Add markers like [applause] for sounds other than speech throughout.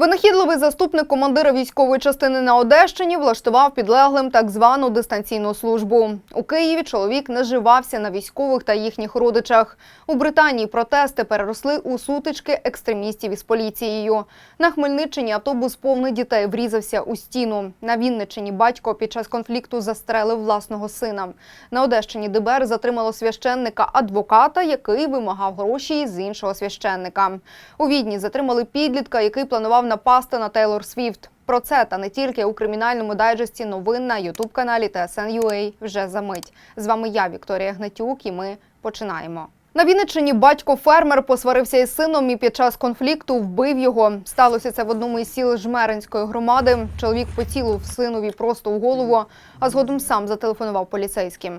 Винахідливий заступник командира військової частини на Одещині влаштував підлеглим так звану дистанційну службу. У Києві чоловік наживався на військових та їхніх родичах. У Британії протести переросли у сутички екстремістів із поліцією. На Хмельниччині автобус повний дітей врізався у стіну. На Вінниччині батько під час конфлікту застрелив власного сина. На Одещині ДБР затримало священника адвоката, який вимагав гроші з іншого священника. У Відні затримали підлітка, який планував напасти на Тейлор Свіфт. Про це та не тільки у кримінальному дайджесті новин на ютуб-каналі TSN.ua вже за мить. З вами я, Вікторія Гнатюк, і ми починаємо. На Вінниччині батько фермер посварився із сином і під час конфлікту вбив його. Сталося це в одному із сіл Жмеринської громади. Чоловік поцілив синові просто у голову, а згодом сам зателефонував поліцейським.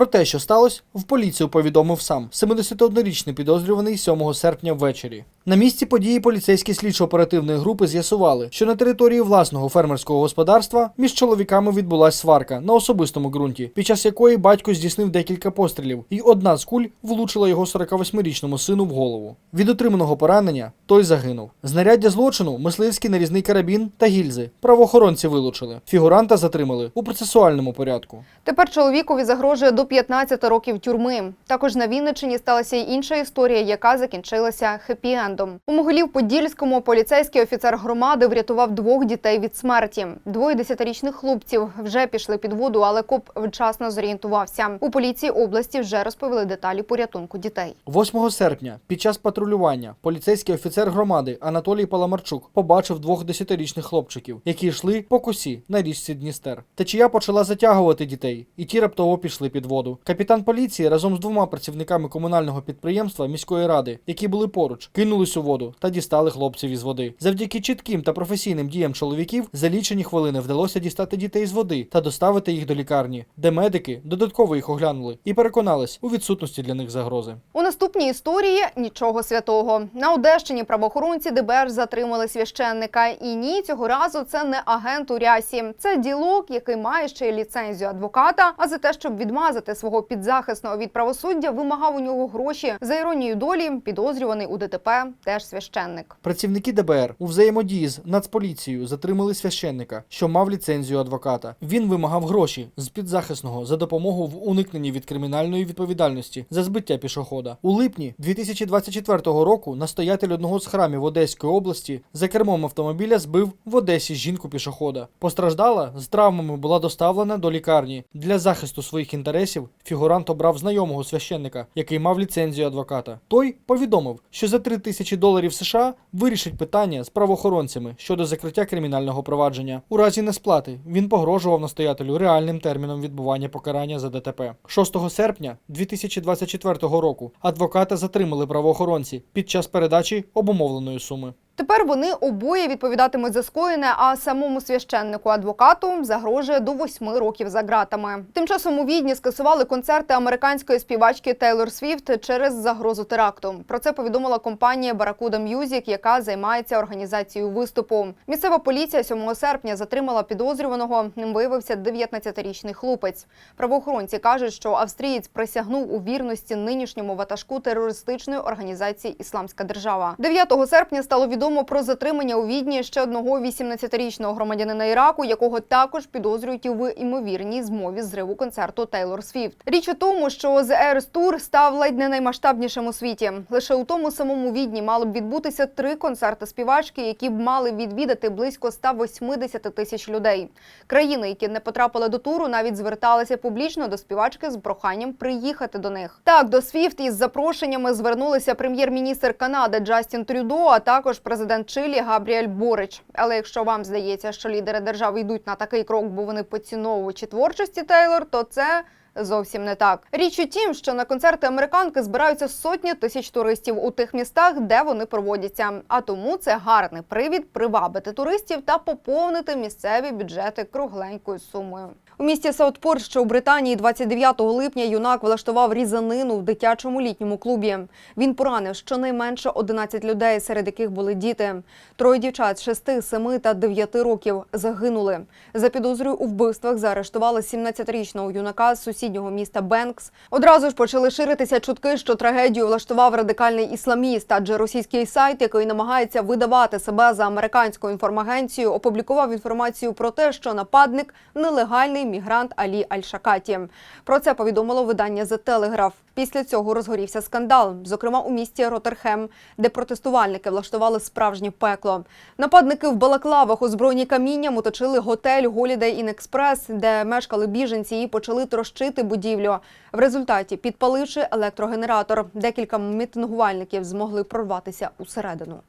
Про те, що сталося, в поліцію повідомив сам 71-річний підозрюваний 7 серпня ввечері. На місці події поліцейські слідчо-оперативної групи з'ясували, що на території власного фермерського господарства між чоловіками відбулась сварка на особистому ґрунті, під час якої батько здійснив декілька пострілів, і одна з куль влучила його 48-річному сину в голову. Від отриманого поранення той загинув. Знаряддя злочину, мисливський нарізний карабін та гільзи. Правоохоронці вилучили. Фігуранта затримали у процесуальному порядку. Тепер чоловікові загрожує до 15 років тюрми. Також на Вінниччині сталася й інша історія, яка закінчилася хеппі-ендом. У Могилів-Подільському поліцейський офіцер громади врятував двох дітей від смерті. Двоє десятирічних хлопців вже пішли під воду, але коп вчасно зорієнтувався. У поліції області вже розповіли деталі порятунку дітей. 8 серпня під час патрулювання поліцейський офіцер громади Анатолій Паламарчук побачив двох десятирічних хлопчиків, які йшли по косі на річці Дністер. Течія почала затягувати дітей, і ті раптово пішли під воду. Капітан поліції разом з двома працівниками комунального підприємства міської ради, які були поруч, кинулись у воду та дістали хлопців із води. Завдяки чітким та професійним діям чоловіків за лічені хвилини вдалося дістати дітей з води та доставити їх до лікарні, де медики додатково їх оглянули і переконались у відсутності для них загрози. У наступній історії нічого святого. На Одещині правоохоронці ДБР затримали священника. І ні, цього разу це не агент у рясі. Це ділок, який має ще й ліцензію адвоката. А за те, щоб відмазати свого підзахисного від правосуддя, вимагав у нього гроші. За іронією долі, підозрюваний у ДТП теж священник. Працівники ДБР у взаємодії з Нацполіцією затримали священника, що мав ліцензію адвоката. Він вимагав гроші з підзахисного за допомогу в уникненні від кримінальної відповідальності за збиття пішохода. У липні 2024 року настоятель одного з храмів Одеської області за кермом автомобіля збив в Одесі жінку пішохода. Постраждала з травмами була доставлена до лікарні. Для захисту своїх інтересів фігурант обрав знайомого священника, який мав ліцензію адвоката. Той повідомив, що за 3 тисячі доларів США вирішить питання з правоохоронцями щодо закриття кримінального провадження. У разі несплати він погрожував настоятелю реальним терміном відбування покарання за ДТП. 6 серпня 2024 року адвоката затримали правоохоронці під час передачі обумовленої суми. Тепер вони обоє відповідатимуть за скоєне, а самому священнику адвокату загрожує до восьми років за ґратами. Тим часом у Відні скасували концерти американської співачки Тейлор Свіфт через загрозу теракту. Про це повідомила компанія Barracuda Music, яка займається організацією виступу. Місцева поліція 7 серпня затримала підозрюваного. Ним виявився 19-річний хлопець. Правоохоронці кажуть, що австрієць присягнув у вірності нинішньому ватажку терористичної організації Ісламська держава. 9 серпня стало відомо про затримання у Відні ще одного 18-річного громадянина Іраку, якого також підозрюють в імовірній змові зриву концерту Тейлор Свіфт. Річ у тому, що Eras Tour став ледь не наймасштабнішим у світі. Лише у тому самому Відні мали б відбутися три концерти співачки, які б мали відвідати близько 180 тисяч людей. Країни, які не потрапили до туру, навіть зверталися публічно до співачки з проханням приїхати до них. Так, до Свіфт із запрошеннями звернулися прем'єр-міністр Канади Джастін Трюдо, а також президент Чилі Габріель Борич. Але якщо вам здається, що лідери держави йдуть на такий крок, бо вони поціновувачі творчості Тейлор, то це. Зовсім не так. Річ у тім, що на концерти американки збираються сотні тисяч туристів у тих містах, де вони проводяться. А тому це гарний привід привабити туристів та поповнити місцеві бюджети кругленькою сумою. У місті Саутпорт, що у Британії, 29 липня юнак влаштував різанину в дитячому літньому клубі. Він поранив щонайменше 11 людей, серед яких були діти. Троє дівчат 6, 7 та 9 років загинули. За підозрою у вбивствах заарештували 17-річного юнака з сусіднього міста Бенкс. Одразу ж почали ширитися чутки, що трагедію влаштував радикальний ісламіст, адже російський сайт, який намагається видавати себе за американську інформагенцію, опублікував інформацію про те, що нападник нелегальний мігрант Алі Аль-Шакаті. Про це повідомило видання The Telegraph. Після цього розгорівся скандал, зокрема у місті Роттерхем, де протестувальники влаштували справжнє пекло. Нападники в балаклавах, озброєні камінням, оточили готель Holiday Inn Express, де мешкали біженці, і почали трощити будівлю. В результаті, підпаливши електрогенератор, декілька мітингувальників змогли прорватися усередину.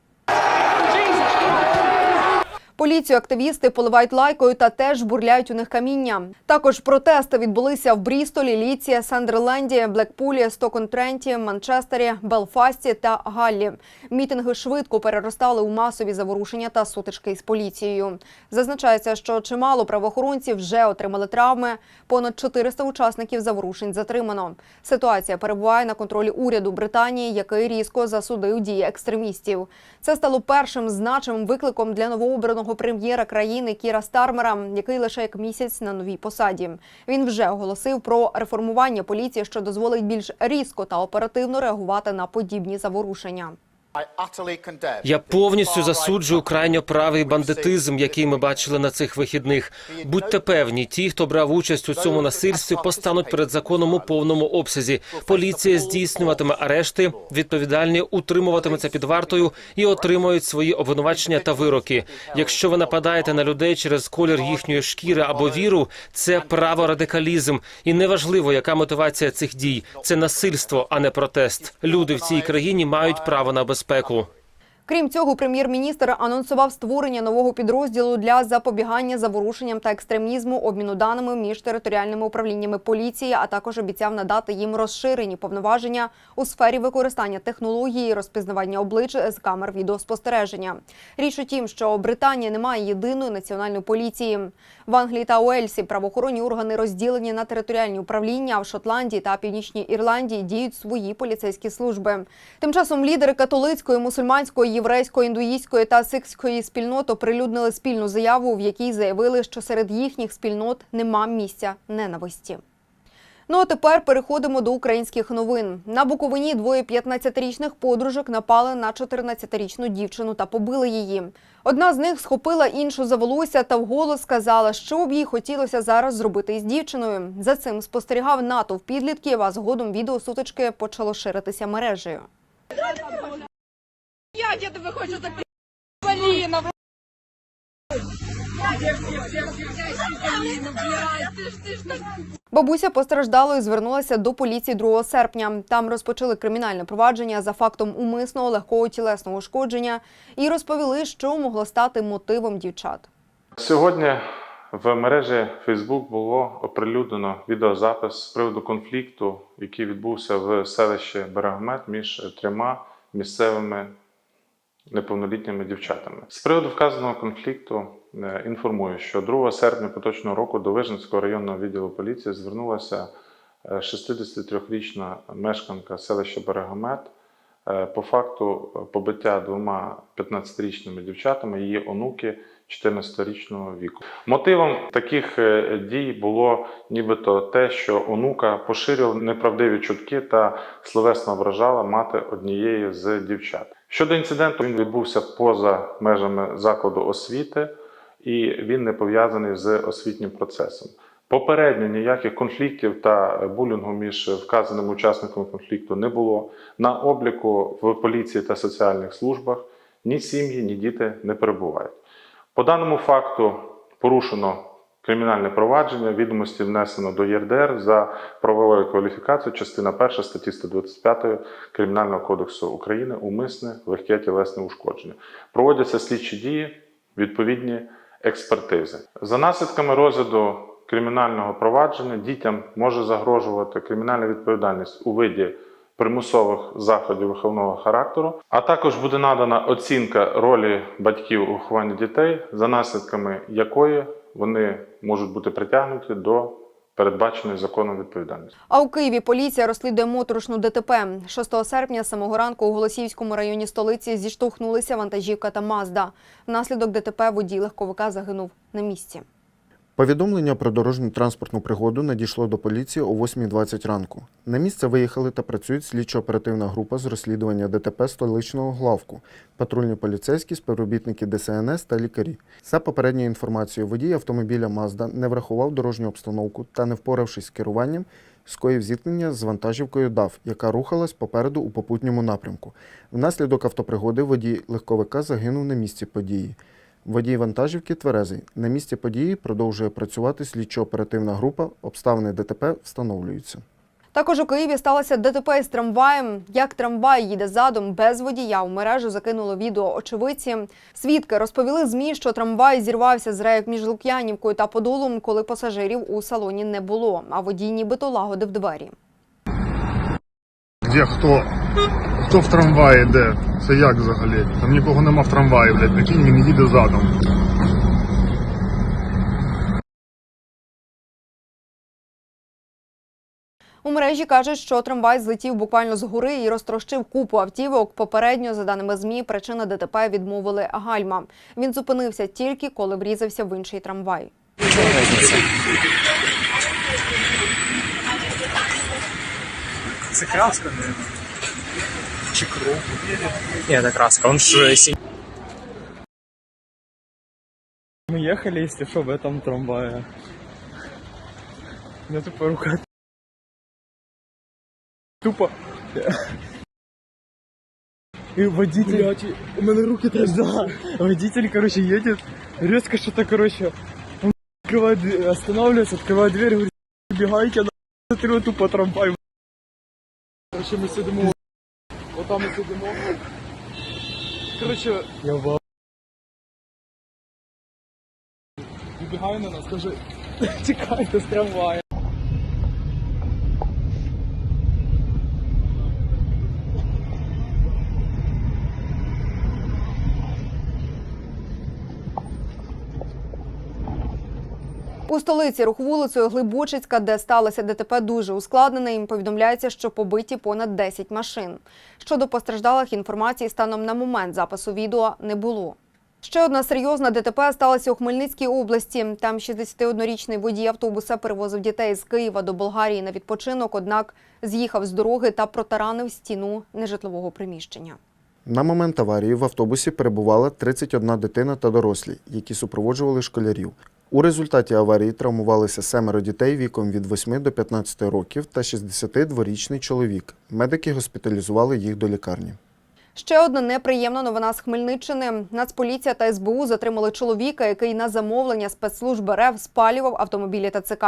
Поліцію активісти поливають лайкою та теж бурляють у них каміння. Також протести відбулися в Брістолі, Ліці, Сандерленді, Блекпулі, Стокон-Тренті, Манчестері, Белфасті та Галлі. Мітинги швидко переростали у масові заворушення та сутички із поліцією. Зазначається, що чимало правоохоронців вже отримали травми. Понад 400 учасників заворушень затримано. Ситуація перебуває на контролі уряду Британії, який різко засудив дії екстремістів. Це стало першим значимим викликом для новообраного прем'єра країни Кіра Стармера, який лише як місяць на новій посаді. Він вже оголосив про реформування поліції, що дозволить більш різко та оперативно реагувати на подібні заворушення. Я повністю засуджую крайньо правий бандитизм, який ми бачили на цих вихідних. Будьте певні, ті, хто брав участь у цьому насильстві, постануть перед законом у повному обсязі. Поліція здійснюватиме арешти, відповідальні утримуватиметься під вартою і отримують свої обвинувачення та вироки. Якщо ви нападаєте на людей через колір їхньої шкіри або віру, це праворадикалізм. І неважливо, яка мотивація цих дій. Це насильство, а не протест. Люди в цій країні мають право на безпеку безпеку. Крім цього, прем'єр-міністр анонсував створення нового підрозділу для запобігання заворушенням та екстремізму, обміну даними між територіальними управліннями поліції, а також обіцяв надати їм розширені повноваження у сфері використання технології розпізнавання облич з камер відеоспостереження. Річ у тім, що Британія не має єдиної національної поліції. В Англії та Уельсі правоохоронні органи розділені на територіальні управління. А в Шотландії та Північній Ірландії діють свої поліцейські служби. Тим часом лідери католицької, мусульманської, єврейської, індуїстської та сикської спільнот оприлюднили спільну заяву, в якій заявили, що серед їхніх спільнот нема місця ненависті. Ну а тепер переходимо до українських новин. На Буковині двоє 15-річних подружок напали на 14-річну дівчину та побили її. Одна з них схопила іншу за волосся та вголос сказала, що б їй хотілося зараз зробити із дівчиною. За цим спостерігав натовп підлітків, а згодом відео сутички почало ширитися мережею. Я где-то выхожу за Полина. Бабуся постраждалої звернулася до поліції 2 серпня. Там розпочали кримінальне провадження за фактом умисного легкого тілесного ушкодження і розповіли, що могло стати мотивом дівчат. Сьогодні в мережі Facebook було оприлюднено відеозапис з приводу конфлікту, який відбувся в селищі Берегомет між трьома місцевими неповнолітніми дівчатами. З приводу вказаного конфлікту е, інформую, що 2 серпня поточного року до Вижницького районного відділу поліції звернулася е, 63-річна мешканка селища Берегомет е, по факту побиття двома 15-річними дівчатами, її онуки 14-річного віку. Мотивом таких е, дій було нібито те, що онука поширювала неправдиві чутки та словесно ображала мати однієї з дівчат. Щодо інциденту, він відбувся поза межами закладу освіти і він не пов'язаний з освітнім процесом. Попередньо ніяких конфліктів та булінгу між вказаними учасниками конфлікту не було. На обліку в поліції та соціальних службах ні сім'ї, ні діти не перебувають. По даному факту порушено кримінальне провадження, відомості внесено до ЄРДР за правовою кваліфікацією, частина 1 статті 125 Кримінального кодексу України умисне легке тілесне ушкодження. Проводяться слідчі дії, відповідні експертизи. За наслідками розгляду кримінального провадження дітям може загрожувати кримінальна відповідальність у виді примусових заходів виховного характеру, а також буде надана оцінка ролі батьків у вихованні дітей, за наслідками якої вони можуть бути притягнуті до передбаченої законом відповідальності. А у Києві поліція розслідує моторошну ДТП. 6 серпня самого ранку у Голосіївському районі столиці зіштовхнулися вантажівка та Мазда. Внаслідок ДТП водій легковика загинув на місці. Повідомлення про дорожню транспортну пригоду надійшло до поліції о 8.20 ранку. На місце виїхали та працюють слідчо-оперативна група з розслідування ДТП столичного главку, патрульні поліцейські, співробітники ДСНС та лікарі. За попередньою інформацією, водій автомобіля Мазда не врахував дорожню обстановку та, не впоравшись з керуванням, скоїв зіткнення з вантажівкою ДАВ, яка рухалась попереду у попутньому напрямку. Внаслідок автопригоди водій легковика загинув на місці події. Водій вантажівки тверезий. На місці події продовжує працювати слідчо-оперативна група. Обставини ДТП встановлюються. Також у Києві сталося ДТП із трамваєм. Як трамвай їде задом без водія. У мережу закинуло відео очевидці. Свідки розповіли змі, що трамвай зірвався з рейок між Лук'янівкою та Подолом, коли пасажирів у салоні не було. А водій нібито лагодив двері. Де хто? Хто в трамваї де? Це як взагалі? Там нікого нема в трамваї, блядь, прикинь, він їде задом. У мережі кажуть, що трамвай злетів буквально з гори і розтрощив купу автівок. Попередньо, за даними змі, причина ДТП відмовили гальма. Він зупинився тільки коли врізався в інший трамвай. Це краска, наверное. Кров? Ні, это краска, он же синий. Мы ехали, если что, в этом трамвае. У меня тупо рука. Тупо. И водитель... у меня руки тоже. Да. Водитель, короче, едет, резко что-то, короче, он открывает, дверь, останавливается, открывает дверь, говорит, убегайте, на смотрю, тупо трамвай. Короче, ми сидимо. Отам ми сидимо. Короче, я в Вибігає на нас, каже, [laughs] тікайте з трамвая. У столиці рух вулицею Глибочицька, де сталося ДТП, дуже ускладнений. Повідомляється, що побиті понад 10 машин. Щодо постраждалих інформації станом на момент запису відео не було. Ще одна серйозна ДТП сталася у Хмельницькій області. Там 61-річний водій автобуса перевозив дітей з Києва до Болгарії на відпочинок, однак з'їхав з дороги та протаранив стіну нежитлового приміщення. На момент аварії в автобусі перебувала 31 дитина та дорослі, які супроводжували школярів. У результаті аварії травмувалися семеро дітей віком від 8 до 15 років та 62-річний чоловік. Медики госпіталізували їх до лікарні. Ще одна неприємна новина з Хмельниччини. Нацполіція та СБУ затримали чоловіка, який на замовлення спецслужб РФ спалював автомобілі ТЦК.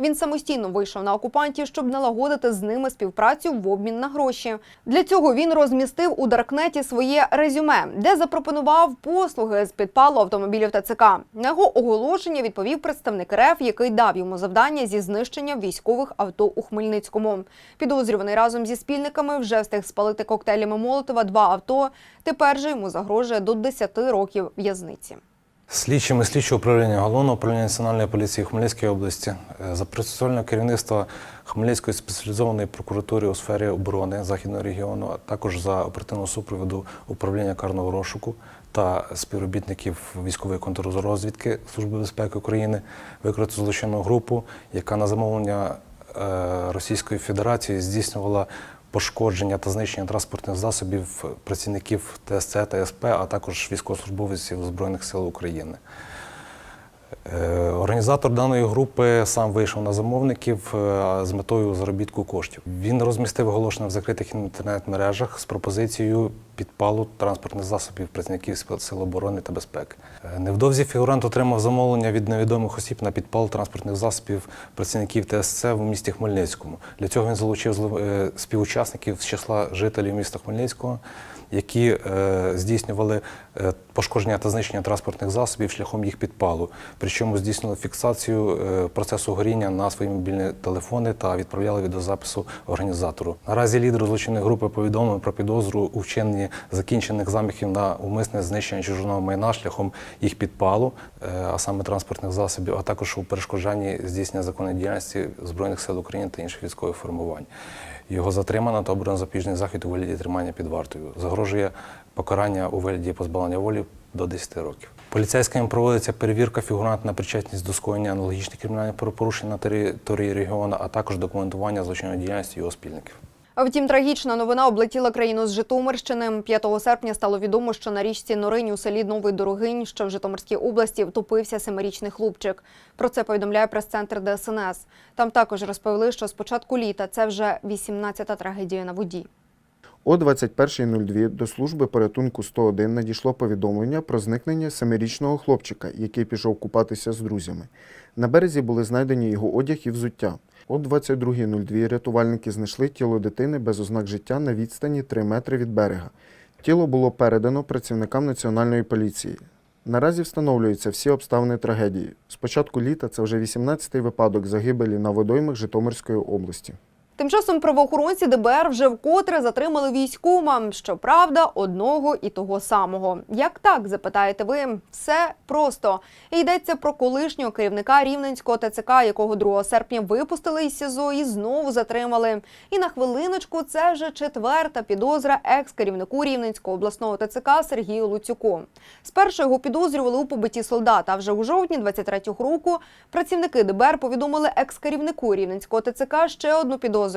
Він самостійно вийшов на окупантів, щоб налагодити з ними співпрацю в обмін на гроші. Для цього він розмістив у Даркнеті своє резюме, де запропонував послуги з підпалу автомобілів ТЦК. На його оголошення відповів представник РФ, який дав йому завдання зі знищення військових авто у Хмельницькому. Підозрюваний разом зі спільниками вже встиг спалити коктейлями Молотова два авто. Тепер же йому загрожує до 10 років в'язниці. Слідчими слідчого управління Головного управління Національної поліції Хмельницької області е, за процесуального керівництва Хмельницької спеціалізованої прокуратури у сфері оборони Західного регіону, а також за оперативного супроводу управління карного розшуку та співробітників військової контррозвідки Служби безпеки України викрито злочинну групу, яка на замовлення е, Російської Федерації здійснювала пошкодження та знищення транспортних засобів працівників ТСЦ та СП, а також військовослужбовців Збройних сил України. Е, Організатор даної групи сам вийшов на замовників е, з метою заробітку коштів. Він розмістив оголошення в закритих інтернет-мережах з пропозицією підпалу транспортних засобів працівників Сил оборони та безпеки. Е, Невдовзі фігурант отримав замовлення від невідомих осіб на підпал транспортних засобів працівників ТСЦ в місті Хмельницькому. Для цього він залучив е, співучасників з числа жителів міста Хмельницького які е, здійснювали пошкодження та знищення транспортних засобів шляхом їх підпалу. Причому здійснювали фіксацію процесу горіння на свої мобільні телефони та відправляли відеозапису організатору. Наразі лідер злочинної групи повідомив про підозру у вчиненні закінчених замахів на умисне знищення чужого майна шляхом їх підпалу, е, а саме транспортних засобів, а також у перешкоджанні здійснення законної діяльності Збройних сил України та інших військових формувань. Його затримано та обрано запобіжний захід у вигляді тримання під вартою. Загрожує покарання у вигляді позбавлення волі до 10 років. Поліцейськими проводиться перевірка фігурант на причетність до скоєння аналогічних кримінальних правопорушень на території регіону, а також документування злочинної діяльності його спільників. Втім, трагічна новина облетіла країну з Житомирщини. 5 серпня стало відомо, що на річці Норинь у селі Новий Дорогинь, що в Житомирській області, втопився семирічний хлопчик. Про це повідомляє прес-центр ДСНС. Там також розповіли, що з початку літа це вже 18-та трагедія на воді. О 21.02 до служби порятунку 101 надійшло повідомлення про зникнення семирічного хлопчика, який пішов купатися з друзями. На березі були знайдені його одяг і взуття. О 22.02 рятувальники знайшли тіло дитини без ознак життя на відстані 3 метри від берега. Тіло було передано працівникам національної поліції. Наразі встановлюються всі обставини трагедії. З початку літа це вже 18-й випадок загибелі на водоймах Житомирської області. Тим часом правоохоронці ДБР вже вкотре затримали військума. Щоправда, одного і того самого. Як так запитаєте ви? Все просто йдеться про колишнього керівника рівненського ТЦК, якого 2 серпня випустили із СІЗО і знову затримали. І на хвилиночку це вже четверта підозра екс-керівнику рівненського обласного ТЦК Сергію Луцюку. Спершу його підозрювали у побитті солдата. Вже у жовтні 23-го року працівники ДБР повідомили екс-керівнику рівненського ТЦК ще одну підозру.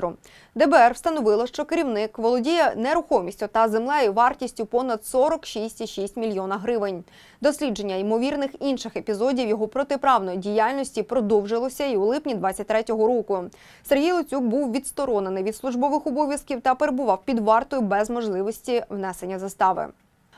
ДБР встановило, що керівник володіє нерухомістю та землею вартістю понад 46,6 мільйона гривень. Дослідження ймовірних інших епізодів його протиправної діяльності продовжилося і у липні 23-го року. Сергій Луцюк був відсторонений від службових обов'язків та перебував під вартою без можливості внесення застави.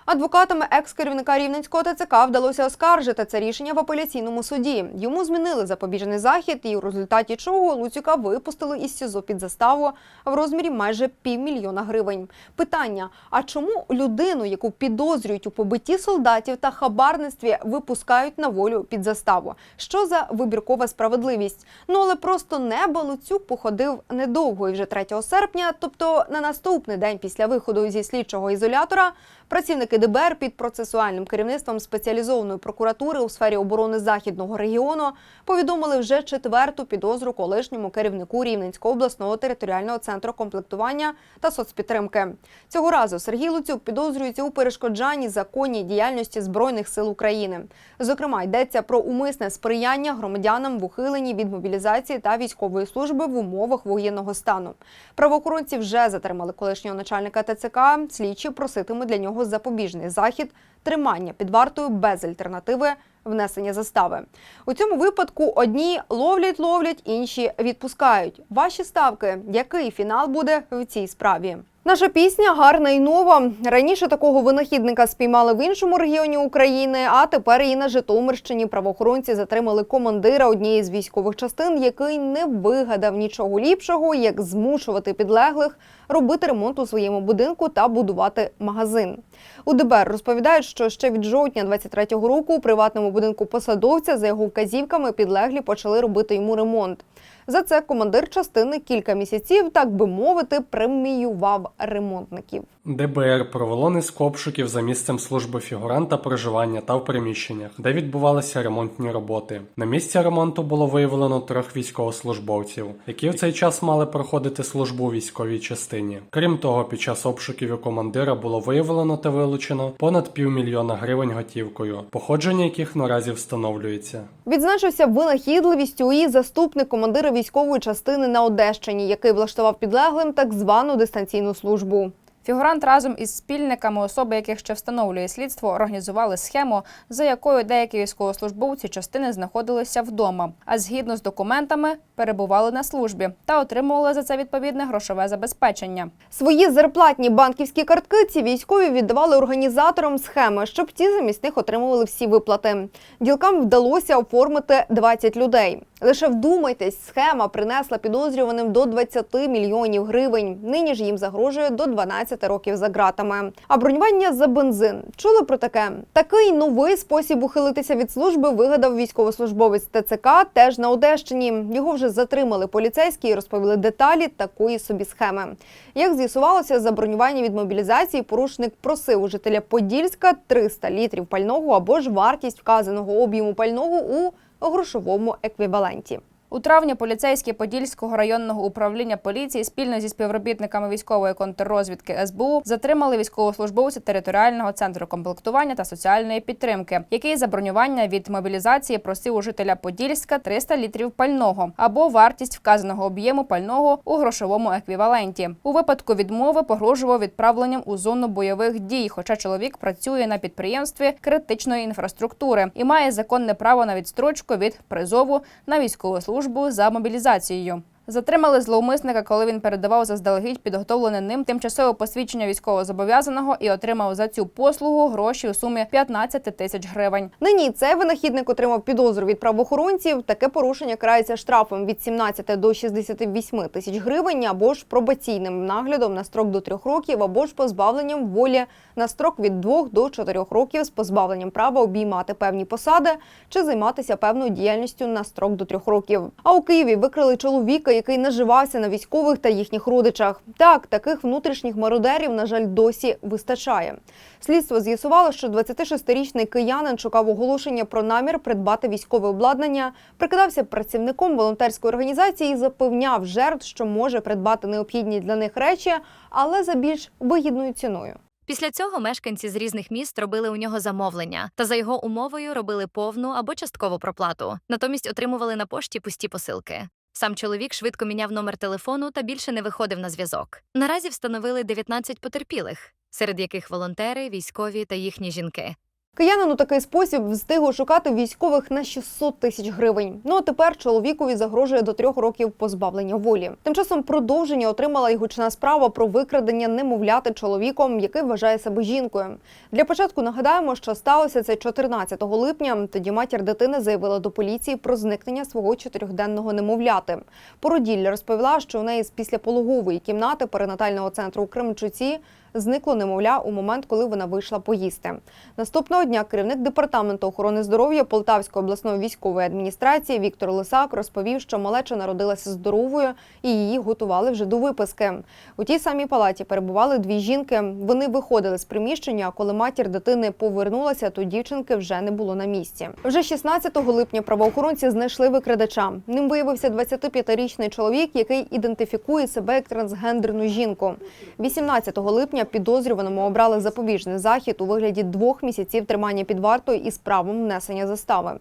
Адвокатами екс-керівника Рівненського ТЦК вдалося оскаржити це рішення в апеляційному суді. Йому змінили запобіжний захід, і у результаті чого Луцюка випустили із СІЗО під заставу в розмірі майже півмільйона гривень. Питання: а чому людину, яку підозрюють у побитті солдатів та хабарництві, випускають на волю під заставу? Що за вибіркова справедливість? Ну але просто небо Луцюк походив недовго, і вже 3 серпня, тобто на наступний день після виходу зі слідчого ізолятора. Працівники ДБР під процесуальним керівництвом спеціалізованої прокуратури у сфері оборони західного регіону повідомили вже четверту підозру колишньому керівнику Рівненського обласного територіального центру комплектування та соцпідтримки. Цього разу Сергій Луцюк підозрюється у перешкоджанні законній діяльності збройних сил України. Зокрема, йдеться про умисне сприяння громадянам в ухиленні від мобілізації та військової служби в умовах воєнного стану. Правоохоронці вже затримали колишнього начальника ТЦК. Слідчі проситимуть для нього запобіжний захід тримання під вартою без альтернативи внесення застави. У цьому випадку одні ловлять, ловлять, інші відпускають. Ваші ставки, який фінал буде в цій справі? Наша пісня гарна і нова. Раніше такого винахідника спіймали в іншому регіоні України, а тепер і на Житомирщині правоохоронці затримали командира однієї з військових частин, який не вигадав нічого ліпшого, як змушувати підлеглих робити ремонт у своєму будинку та будувати магазин. У ДБР розповідають, що ще від жовтня 23-го року у приватному будинку посадовця за його вказівками підлеглі почали робити йому ремонт. За це командир частини кілька місяців, так би мовити, преміював ремонтників. ДБР провело низку обшуків за місцем служби фігуранта проживання та в приміщеннях, де відбувалися ремонтні роботи. На місці ремонту було виявлено трьох військовослужбовців, які в цей час мали проходити службу у військовій частині. Крім того, під час обшуків у командира було виявлено та вилучено понад півмільйона гривень готівкою, походження яких наразі встановлюється. Відзначився винахідливістю і заступник командира військової частини на Одещині, який влаштував підлеглим так звану дистанційну службу. Фігурант разом із спільниками, особи яких ще встановлює слідство, організували схему, за якою деякі військовослужбовці частини знаходилися вдома, а згідно з документами перебували на службі та отримували за це відповідне грошове забезпечення. Свої зарплатні банківські картки ці військові віддавали організаторам схеми, щоб ті замість них отримували всі виплати. Ділкам вдалося оформити 20 людей. Лише вдумайтесь, схема принесла підозрюваним до 20 мільйонів гривень. Нині ж їм загрожує до 12 років за ґратами. А бронювання за бензин чули про таке? Такий новий спосіб ухилитися від служби вигадав військовослужбовець ТЦК теж на Одещині. Його вже затримали поліцейські і розповіли деталі такої собі схеми. Як з'ясувалося, за бронювання від мобілізації порушник просив у жителя Подільська 300 літрів пального або ж вартість вказаного об'єму пального у грошовому еквіваленті. У травні поліцейські Подільського районного управління поліції спільно зі співробітниками військової контррозвідки СБУ затримали військовослужбовця територіального центру комплектування та соціальної підтримки, який за бронювання від мобілізації просив у жителя Подільська 300 літрів пального або вартість вказаного об'єму пального у грошовому еквіваленті. У випадку відмови погрожував відправленням у зону бойових дій, хоча чоловік працює на підприємстві критичної інфраструктури і має законне право на відстрочку від призову на військову службу за мобілізацією. Затримали зловмисника, коли він передавав заздалегідь підготовлене ним тимчасове посвідчення військовозобов'язаного і отримав за цю послугу гроші у сумі 15 тисяч гривень. Нині цей винахідник отримав підозру від правоохоронців. Таке порушення карається штрафом від 17 до 68 тисяч гривень або ж пробаційним наглядом на строк до трьох років, або ж позбавленням волі на строк від 2 до 4 років з позбавленням права обіймати певні посади чи займатися певною діяльністю на строк до трьох років. А у Києві викрили чоловіка, який наживався на військових та їхніх родичах. Так, таких внутрішніх мародерів, на жаль, досі вистачає. Слідство з'ясувало, що 26-річний киянин шукав оголошення про намір придбати військове обладнання, прикидався працівником волонтерської організації і запевняв жертв, що може придбати необхідні для них речі, але за більш вигідною ціною. Після цього мешканці з різних міст робили у нього замовлення та за його умовою робили повну або часткову проплату. Натомість отримували на пошті пусті посилки. Сам чоловік швидко міняв номер телефону та більше не виходив на зв'язок. Наразі встановили 19 потерпілих, серед яких волонтери, військові та їхні жінки. Киянин у такий спосіб встиг шукати військових на 600 тисяч гривень. Ну а тепер чоловікові загрожує до трьох років позбавлення волі. Тим часом продовження отримала й гучна справа про викрадення немовляти чоловіком, який вважає себе жінкою. Для початку нагадаємо, що сталося це 14 липня. Тоді матір дитини заявила до поліції про зникнення свого чотирьохденного немовляти. Породілля розповіла, що у неї з післяпологової кімнати перинатального центру у Кременчуці зникло немовля у момент, коли вона вийшла поїсти. Наступного дня керівник департаменту охорони здоров'я Полтавської обласної військової адміністрації Віктор Лисак розповів, що малеча народилася здоровою і її готували вже до виписки. У тій самій палаті перебували дві жінки. Вони виходили з приміщення. а Коли матір дитини повернулася, то дівчинки вже не було на місці. Вже 16 липня правоохоронці знайшли викрадача. Ним виявився 25-річний чоловік, який ідентифікує себе як трансгендерну жінку. 18 липня підозрюваному обрали запобіжний захід у вигляді двох місяців тримання під вартою із правом внесення застави.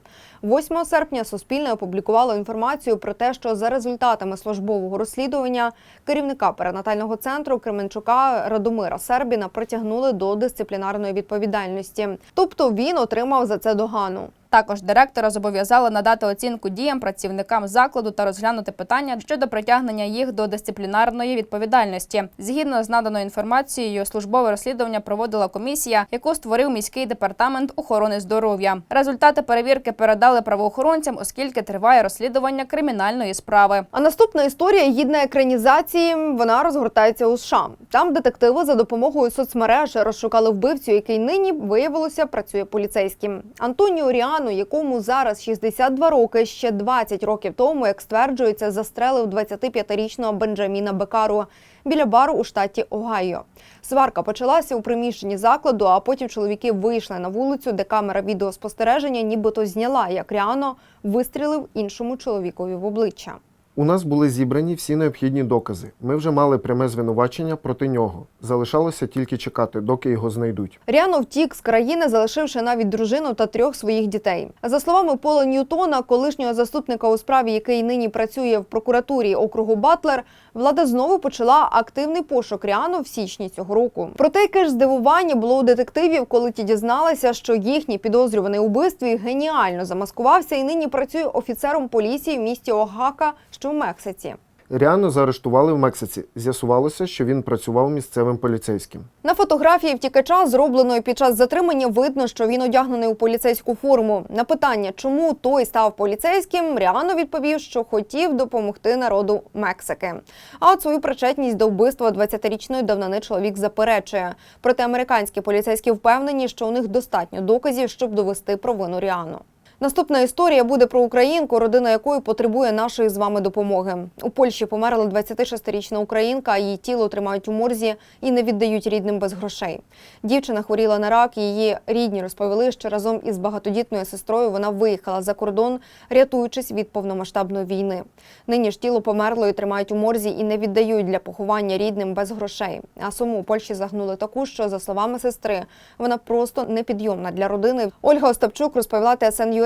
8 серпня Суспільне опублікувало інформацію про те, що за результатами службового розслідування керівника перинатального центру Кременчука Радомира Сербіна притягнули до дисциплінарної відповідальності. Тобто він отримав за це догану. Також директора зобов'язали надати оцінку діям працівникам закладу та розглянути питання щодо притягнення їх до дисциплінарної відповідальності. Згідно з наданою інформацією, службове розслідування проводила комісія, яку створив міський департамент охорони здоров'я. Результати перевірки передали правоохоронцям, оскільки триває розслідування кримінальної справи. А наступна історія гідна екранізації. Вона розгортається у США. Там детективи за допомогою соцмереж розшукали вбивцю, який нині виявилося працює поліцейським. Антоніо Ріану, якому зараз 62 роки, ще 20 років тому, як стверджується, застрелив 25-річного Бенджаміна Бекару біля бару у штаті Огайо. Сварка почалася у приміщенні закладу, а потім чоловіки вийшли на вулицю, де камера відеоспостереження нібито зняла, як Ріано вистрілив іншому чоловікові в обличчя. У нас були зібрані всі необхідні докази. Ми вже мали пряме звинувачення проти нього. Залишалося тільки чекати, доки його знайдуть. Ріано втік з країни, залишивши навіть дружину та трьох своїх дітей. За словами Пола Ньютона, колишнього заступника у справі, який нині працює в прокуратурі округу Батлер, влада знову почала активний пошук Ріану в січні цього року. Проте яке ж здивування було у детективів, коли ті дізналися, що їхній підозрюваний у вбивстві геніально замаскувався і нині працює офіцером поліції в місті Огака, що в Мексиці. Ріану заарештували в Мексиці. З'ясувалося, що він працював місцевим поліцейським. На фотографії втікача, зробленої під час затримання, видно, що він одягнений у поліцейську форму. На питання, чому той став поліцейським, Ріано відповів, що хотів допомогти народу Мексики. А от свою причетність до вбивства 20-річної давнини чоловік заперечує. Проте американські поліцейські впевнені, що у них достатньо доказів, щоб довести провину Ріану. Наступна історія буде про українку, родина якої потребує нашої з вами допомоги. У Польщі померла 26-річна українка, її тіло тримають у морзі і не віддають рідним без грошей. Дівчина хворіла на рак. Її рідні розповіли, що разом із багатодітною сестрою вона виїхала за кордон, рятуючись від повномасштабної війни. Нині ж тіло померлої тримають у морзі і не віддають для поховання рідним без грошей. А суму у Польщі загнули таку, що за словами сестри, вона просто непідйомна для родини. Ольга Остапчук розповіла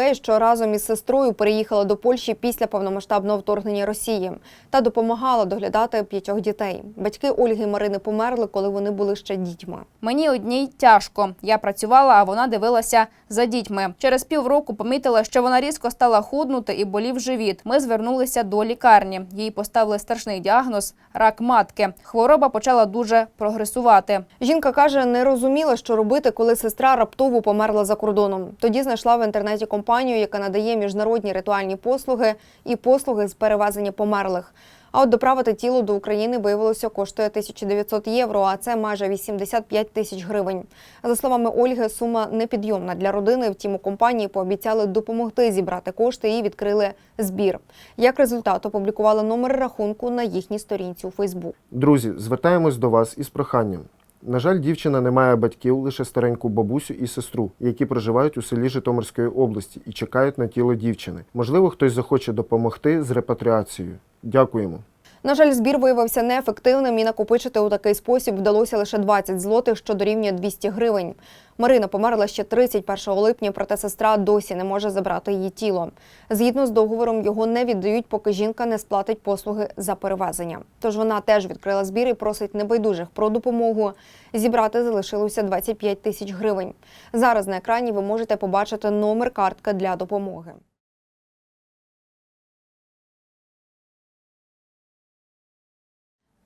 ТСН.UA, що разом із сестрою переїхала до Польщі після повномасштабного вторгнення Росії та допомагала доглядати п'ятьох дітей. Батьки Ольги і Марини померли, коли вони були ще дітьми. Мені одній тяжко. Я працювала, а вона дивилася за дітьми. Через півроку помітила, що вона різко стала худнути і болів живіт. Ми звернулися до лікарні. Їй поставили страшний діагноз рак матки. Хвороба почала дуже прогресувати. Жінка каже, не розуміла, що робити, коли сестра раптово померла за кордоном. Тоді знайшла в інтернеті компанію, яка надає міжнародні ритуальні послуги і послуги з перевезення померлих. А от доправити тіло до України виявилося коштує 1900 євро, а це майже 85 тисяч гривень. За словами Ольги, сума непідйомна для родини. Втім, у компанії пообіцяли допомогти зібрати кошти і відкрили збір. Як результат, опублікували номер рахунку на їхній сторінці у Фейсбук. Друзі, звертаємось до вас із проханням. На жаль, дівчина не має батьків, лише стареньку бабусю і сестру, які проживають у селі Житомирської області і чекають на тіло дівчини. Можливо, хтось захоче допомогти з репатріацією. Дякуємо. На жаль, збір виявився неефективним і накопичити у такий спосіб вдалося лише 20 злотих, що дорівнює 200 гривень. Марина померла ще 31 липня, проте сестра досі не може забрати її тіло. Згідно з договором, його не віддають, поки жінка не сплатить послуги за перевезення. Тож вона теж відкрила збір і просить небайдужих про допомогу. Зібрати залишилося 25 тисяч гривень. Зараз на екрані ви можете побачити номер картки для допомоги.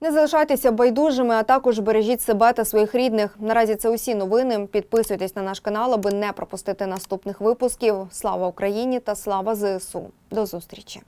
Не залишайтеся байдужими, а також бережіть себе та своїх рідних. Наразі це усі новини. Підписуйтесь на наш канал, аби не пропустити наступних випусків. Слава Україні та слава ЗСУ. До зустрічі.